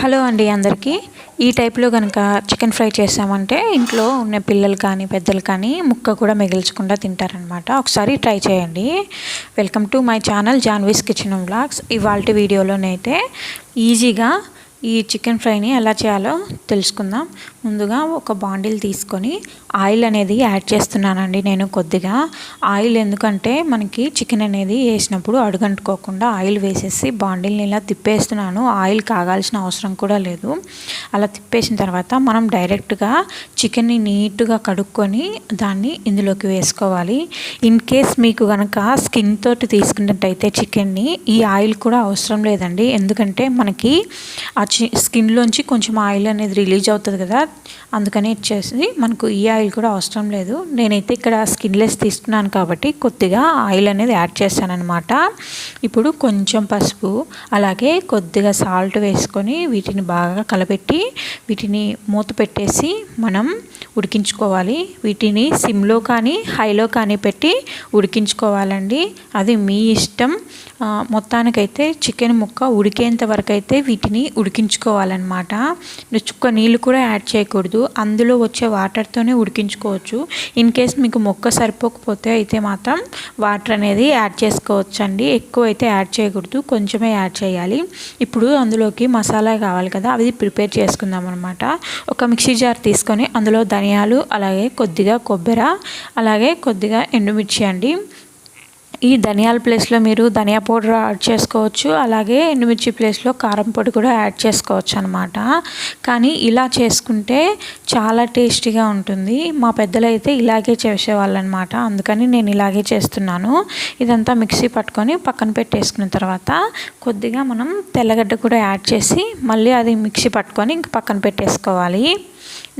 Hello అండి అందరికీ. ఈ టైప్లో కనుక చికెన్ ఫ్రై చేసామంటే ఇంట్లో ఉన్న పిల్లలు కానీ పెద్దలు కానీ ముక్క కూడా మిగిల్చకుండా తింటారనమాట ఒకసారి ట్రై చేయండి. Welcome to my channel Janvi's kitchen vlogs ఇవాళ వీడియోలోనైతే ఈజీగా ఈ చికెన్ ఫ్రైని ఎలా చేయాలో తెలుసుకుందాం. ముందుగా ఒక బాండిల్ తీసుకొని ఆయిల్ అనేది యాడ్ చేస్తున్నానండి నేను కొద్దిగా. ఆయిల్ ఎందుకంటే మనకి చికెన్ అనేది వేసినప్పుడు అడుగంటుకోకుండా ఆయిల్ వేసేసి బాండిల్ని ఇలా తిప్పేస్తున్నాను. ఆయిల్ కాగాల్సిన అవసరం కూడా లేదు. అలా తిప్పేసిన తర్వాత మనం డైరెక్ట్గా చికెన్ని నీట్గా కడుక్కొని దాన్ని ఇందులోకి వేసుకోవాలి. ఇన్ కేస్ మీకు కనుక స్కిన్ తోటి తీసుకున్నట్టయితే చికెన్ని ఈ ఆయిల్ కూడా అవసరం లేదండి. ఎందుకంటే మనకి ఆ స్కిన్లోంచి కొంచెం ఆయిల్ అనేది రిలీజ్ అవుతుంది కదా అందుకని ఇచ్చేసి మనకు ఈ ఆయిల్ కూడా అవసరం లేదు. నేనైతే ఇక్కడ స్కిన్లెస్ తీసుకున్నాను కాబట్టి కొద్దిగా ఆయిల్ అనేది యాడ్ చేశాను ఇప్పుడు కొంచెం పసుపు అలాగే కొద్దిగా సాల్ట్ వేసుకొని వీటిని బాగా కలపెట్టి వీటిని మూత పెట్టేసి మనం ఉడికించుకోవాలి. వీటిని సిమ్లో కానీ హైలో కానీ పెట్టి ఉడికించుకోవాలండి. అది మీ ఇష్టం. మొత్తానికైతే చికెన్ ముక్క ఉడికేంత వరకు అయితే వీటిని ఉడికించుకోవాలన్నమాట. చుక్క నీళ్ళు కూడా యాడ్ చేయకూడదు. అందులో వచ్చే వాటర్తోనే ఉడికించుకోవచ్చు. ఇన్ కేస్ మీకు మొక్క సరిపోకపోతే అయితే మాత్రం వాటర్ అనేది యాడ్ చేసుకోవచ్చు అండి ఎక్కువ అయితే యాడ్ చేయకూడదు. కొంచెమే యాడ్ చేయాలి. ఇప్పుడు అందులోకి మసాలా కావాలి కదా అవి ప్రిపేర్ చేసుకుందాం అనమాట ఒక మిక్సీ జార్ తీసుకొని అందులో ధనియాలు అలాగే కొద్దిగా కొబ్బరి అలాగే కొద్దిగా ఎండుమిర్చి అండి. ఈ ధనియాల ప్లేస్లో మీరు ధనియా పౌడర్ యాడ్ చేసుకోవచ్చు. అలాగే ఎండుమిర్చి ప్లేస్లో కారం పొడి కూడా యాడ్ చేసుకోవచ్చు అనమాట కానీ ఇలా చేసుకుంటే చాలా టేస్టీగా ఉంటుంది. మా పెద్దలైతే ఇలాగే చేసేవాళ్ళు అనమాట అందుకని నేను ఇలాగే చేస్తున్నాను. ఇదంతా మిక్సీ పట్టుకొని పక్కన పెట్టేసుకున్న తర్వాత కొద్దిగా మనం తెల్లగడ్డ కూడా యాడ్ చేసి మళ్ళీ అది మిక్సీ పట్టుకొని ఇంక పక్కన పెట్టేసుకోవాలి.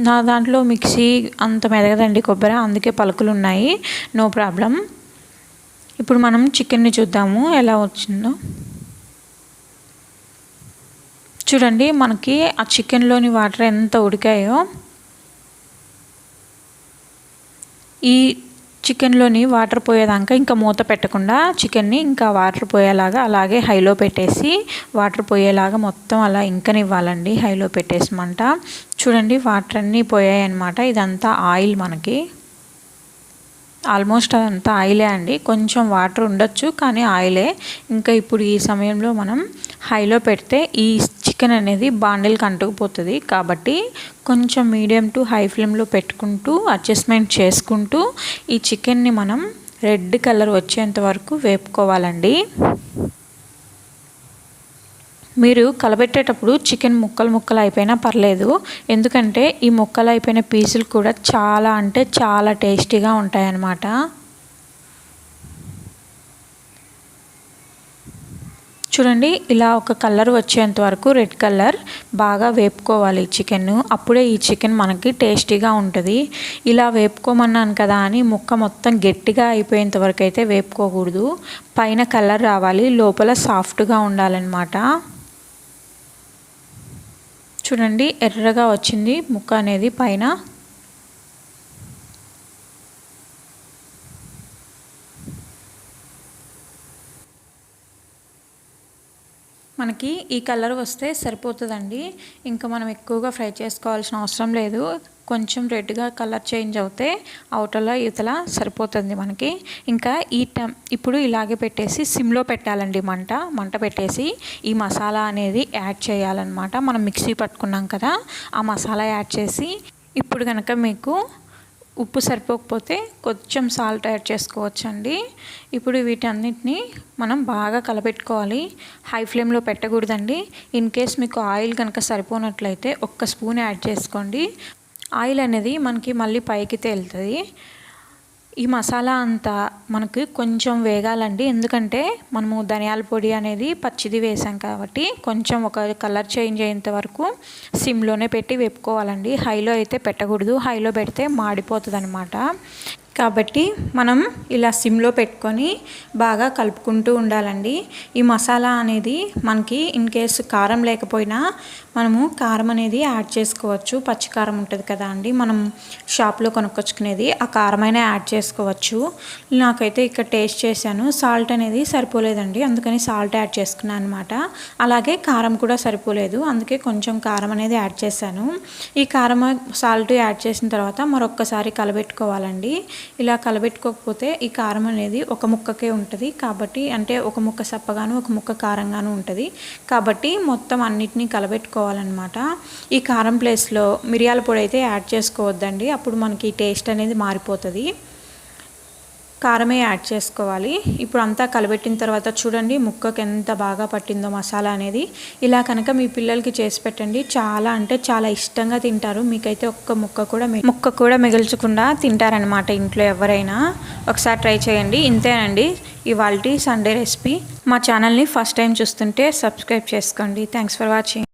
నా దాంట్లో మిక్సీ అంత మెదగదండి కొబ్బరి అందుకే పలుకులు ఉన్నాయి. No problem. ఇప్పుడు మనం చికెన్ని చూద్దాము ఎలా వచ్చిందో. చూడండి మనకి ఆ చికెన్లోని వాటర్ ఎంత ఉడికాయో. ఈ చికెన్లోని వాటర్ పోయేదాకా ఇంకా మూత పెట్టకుండా చికెన్ని ఇంకా వాటర్ పోయేలాగా అలాగే హైలో పెట్టేసి వాటర్ పోయేలాగా మొత్తం అలా ఇంకనివ్వాలండి హైలో పెట్టేసమంట చూడండి వాటర్ అన్నీ పోయాయి అనమాట ఇదంతా ఆయిల్ మనకి. ఆల్మోస్ట్ అదంతా ఆయిలే అండి. కొంచెం వాటర్ ఉండొచ్చు కానీ ఆయిలే. ఇంకా ఇప్పుడు ఈ సమయంలో మనం హైలో పెడితే ఈ చికెన్ అనేది బాండిల్కి అంటుకుపోతుంది. కాబట్టి కొంచెం మీడియం టు హై ఫ్లేమ్లో పెట్టుకుంటూ అడ్జస్ట్మెంట్ చేసుకుంటూ ఈ చికెన్ని మనం రెడ్ కలర్ వచ్చేంత వరకు వేపుకోవాలండి. మీరు కలబెట్టేటప్పుడు చికెన్ ముక్కలు ముక్కలు అయిపోయినా పర్లేదు. ఎందుకంటే ఈ ముక్కలు అయిపోయిన పీసులు కూడా చాలా అంటే చాలా టేస్టీగా ఉంటాయన్నమాట. చూడండి ఇలా ఒక కలర్ వచ్చేంత వరకు రెడ్ కలర్ బాగా వేపుకోవాలి చికెన్ అప్పుడే ఈ చికెన్ మనకి టేస్టీగా ఉంటుంది. ఇలా వేపుకోమన్నాను కదా అని ముక్క మొత్తం గట్టిగా అయిపోయేంత వరకు అయితే వేపుకోకూడదు. పైన కలర్ రావాలి లోపల సాఫ్ట్గా ఉండాలన్నమాట. చూడండి ఎర్రగా వచ్చింది ముక్క అనేది పైన. మనకి ఈ కలర్ వస్తే సరిపోతుందండి. ఇంకా మనం ఎక్కువగా ఫ్రై చేసుకోవాల్సిన అవసరం లేదు. కొంచెం రెడ్గా కలర్ చేంజ్ అవుతే అవుటలా ఇవతల సరిపోతుంది మనకి. ఇంకా ఈ టైం ఇప్పుడు ఇలాగే పెట్టేసి సిమ్లో పెట్టాలండి మంట. మంట పెట్టేసి ఈ మసాలా అనేది యాడ్ చేయాలన్నమాట. మనం మిక్సీ పట్టుకున్నాం కదా ఆ మసాలా యాడ్ చేసి ఇప్పుడు కనుక మీకు ఉప్పు సరిపోకపోతే కొంచెం సాల్ట్ యాడ్ చేసుకోవచ్చండి. ఇప్పుడు వీటన్నిటిని మనం బాగా కలపెట్టుకోవాలి. హై ఫ్లేమ్లో పెట్టకూడదండి. ఇన్ కేస్ మీకు ఆయిల్ కనుక సరిపోనట్లయితే ఒక్క స్పూన్ యాడ్ చేసుకోండి. ఆయిల్ అనేది మనకి మళ్ళీ పైకి తేలుతుంది. ఈ మసాలా అంతా మనకి కొంచెం వేగాలండి. ఎందుకంటే మనము ధనియాల పొడి అనేది పచ్చిది వేసాం కాబట్టి కొంచెం ఒక కలర్ చేంజ్ అయ్యేంత వరకు సిమ్లోనే పెట్టి వేపుకోవాలండి. హైలో అయితే పెట్టకూడదు. హైలో పెడితే మాడిపోతుంది అనమాట కాబట్టి మనం ఇలా సిమ్లో పెట్టుకొని బాగా కలుపుకుంటూ ఉండాలండి. ఈ మసాలా అనేది మనకి ఇన్ కేసు కారం లేకపోయినా మనము కారం అనేది యాడ్ చేసుకోవచ్చు. పచ్చి కారం ఉంటుంది కదా అండి మనం షాప్లో కొనుక్కొచ్చుకునేది ఆ కారమైనా యాడ్ చేసుకోవచ్చు. నాకైతే ఇక్కడ టేస్ట్ చేశాను. సాల్ట్ అనేది సరిపోలేదండి అందుకని సాల్ట్ యాడ్ చేసుకున్నాను అనమాట అలాగే కారం కూడా సరిపోలేదు అందుకే కొంచెం కారం అనేది యాడ్ చేశాను. ఈ కారం సాల్ట్ యాడ్ చేసిన తర్వాత మరొక్కసారి కలబెట్టుకోవాలండి. ఇలా కలబెట్టుకోకపోతే ఈ కారం అనేది ఒక ముక్కకే ఉంటుంది. కాబట్టి అంటే ఒక ముక్క సప్పగాను ఒక ముక్క కారంగాను ఉంటుంది. కాబట్టి మొత్తం అన్నిటినీ కలబెట్టుకోవాలన్నమాట. ఈ కారం ప్లేస్లో మిరియాల పొడి అయితే యాడ్ చేసుకోవద్దండి. అప్పుడు మనకి టేస్ట్ అనేది మారిపోతుంది. కారమే యాడ్ చేసుకోవాలి. ఇప్పుడు అంతా కలబెట్టిన తర్వాత చూడండి ముక్కకి ఎంత బాగా పట్టిందో మసాలా అనేది. ఇలా కనుక మీ పిల్లలకి చేసి పెట్టండి. చాలా అంటే చాలా ఇష్టంగా తింటారు. మీకైతే ఒక్క ముక్క కూడా ముక్క కూడా మిగిల్చకుండా తింటారనమాట ఇంట్లో ఎవరైనా. ఒకసారి ట్రై చేయండి. ఇంతేనండి ఇవాళ సండే రెసిపీ. మా ఛానల్ని ఫస్ట్ టైం చూస్తుంటే సబ్స్క్రైబ్ చేసుకోండి. Thanks for watching.